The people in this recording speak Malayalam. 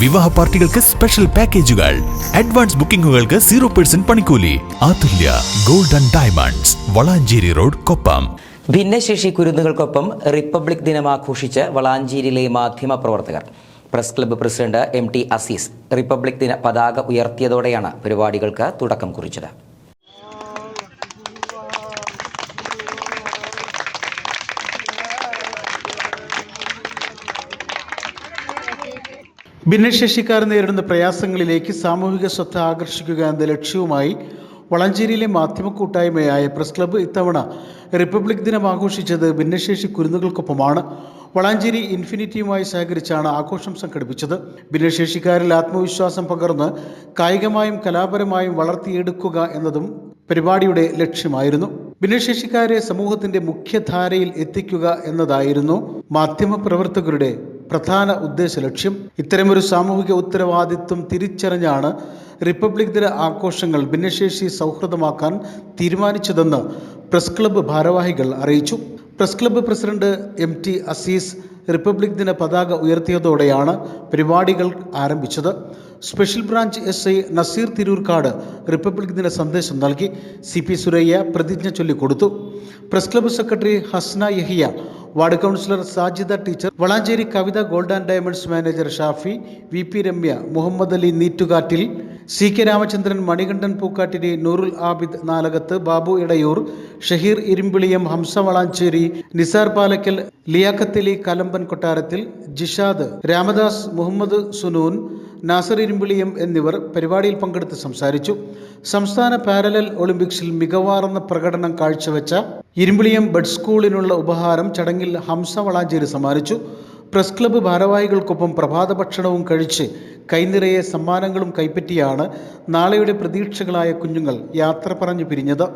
വിവാഹ പാർട്ടികൾക്ക് സ്പെഷ്യൽ പാക്കേജുകൾ അഡ്വാൻസ് ബുക്കിംഗുകൾക്ക് സീറോ പെർസെന്റ് പണിക്കൂലി. Athulya golden diamonds Valanchery road Koppam. ഭിന്നശേഷി കുരുന്നുകൾക്കൊപ്പം റിപ്പബ്ലിക് ദിനം ആഘോഷിച്ച് വളാഞ്ചേരിയിലെ മാധ്യമ പ്രവർത്തകർ. Press club president M T Azeez republic ദിന പതാക ഉയർത്തിയതോടെയാണ് പരിപാടികൾക്ക് തുടക്കം കുറിച്ചത്. ഭിന്നശേഷിക്കാർ നേരിടുന്ന പ്രയാസങ്ങളിലേക്ക് സാമൂഹിക ശ്രദ്ധ ആകർഷിക്കുക എന്ന ലക്ഷ്യവുമായി വളഞ്ചേരിയിലെ മാധ്യമ കൂട്ടായ്മയായ പ്രസ് ക്ലബ്ബ് ഇത്തവണ റിപ്പബ്ലിക് ദിനം ആഘോഷിച്ചത് ഭിന്നശേഷി കുരുന്നുകൾക്കൊപ്പമാണ്. വളാഞ്ചേരി ഇൻഫിനിറ്റിയുമായി സഹകരിച്ചാണ് ആഘോഷം സംഘടിപ്പിച്ചത്. ഭിന്നശേഷിക്കാരിൽ ആത്മവിശ്വാസം പകർന്ന് കായികമായും കലാപരമായും വളർത്തിയെടുക്കുക എന്നതും പരിപാടിയുടെ ലക്ഷ്യമായിരുന്നു. ഭിന്നശേഷിക്കാരെ സമൂഹത്തിന്റെ മുഖ്യധാരയിൽ എത്തിക്കുക എന്നതായിരുന്നു മാധ്യമപ്രവർത്തകരുടെ പ്രധാന ഉദ്ദേശ ലക്ഷ്യം. ഇത്തരമൊരു സാമൂഹിക ഉത്തരവാദിത്വം തിരിച്ചറിഞ്ഞാണ് റിപ്പബ്ലിക് ദിന ആഘോഷങ്ങൾ ഭിന്നശേഷി സൗഹൃദമാക്കാൻ തീരുമാനിച്ചതെന്ന് പ്രസ് ക്ലബ്ബ് ഭാരവാഹികൾ അറിയിച്ചു. Press club president M T Azeez republic ദിന പതാക ഉയർത്തിയതോടെയാണ് പരിപാടികൾ ആരംഭിച്ചത്. Special branch S I Naseer Tirurkad republic ദിന സന്ദേശം നൽകി. സി പി സുരയ്യ പ്രതിജ്ഞ ചൊല്ലിക്കൊടുത്തു. Press club secretary Hasna Yahiya ward councillor Sajida teacher Valanchery Kavitha gold and diamonds manager Shafi V P Ramya Muhammad Ali Neettukattil C K Ramachandran Manikandan Pookkattiri Noorul Abid Nalakath Babu Edayur Shaheer Irimbiliyam Hamza Valanchery Nisar Palakkal Liyakathali Kalamban കൊട്ടാരത്തിൽ ജിഷാദ് രാമദാസ് മുഹമ്മദ് സുനൂൻ നാസർ ഇരുമ്പിളിയം എന്നിവർ പരിപാടിയിൽ പങ്കെടുത്ത് സംസാരിച്ചു. സംസ്ഥാന പാരലൽ ഒളിമ്പിക്സിൽ മികവാർന്ന പ്രകടനം കാഴ്ചവെച്ച ഇരുമ്പിളിയം ബഡ് സ്കൂളിനുള്ള ഉപഹാരം ചടങ്ങിൽ ഹംസ വളാഞ്ചേരി സമ്മാനിച്ചു. പ്രസ് ക്ലബ്ബ് ഭാരവാഹികൾക്കൊപ്പം പ്രഭാത ഭക്ഷണവും കഴിച്ച് കൈനിറയെ സമ്മാനങ്ങളും കൈപ്പറ്റിയാണ് നാളെയുടെ പ്രതീക്ഷകളായ കുഞ്ഞുങ്ങൾ യാത്ര പറഞ്ഞു പിരിഞ്ഞത്.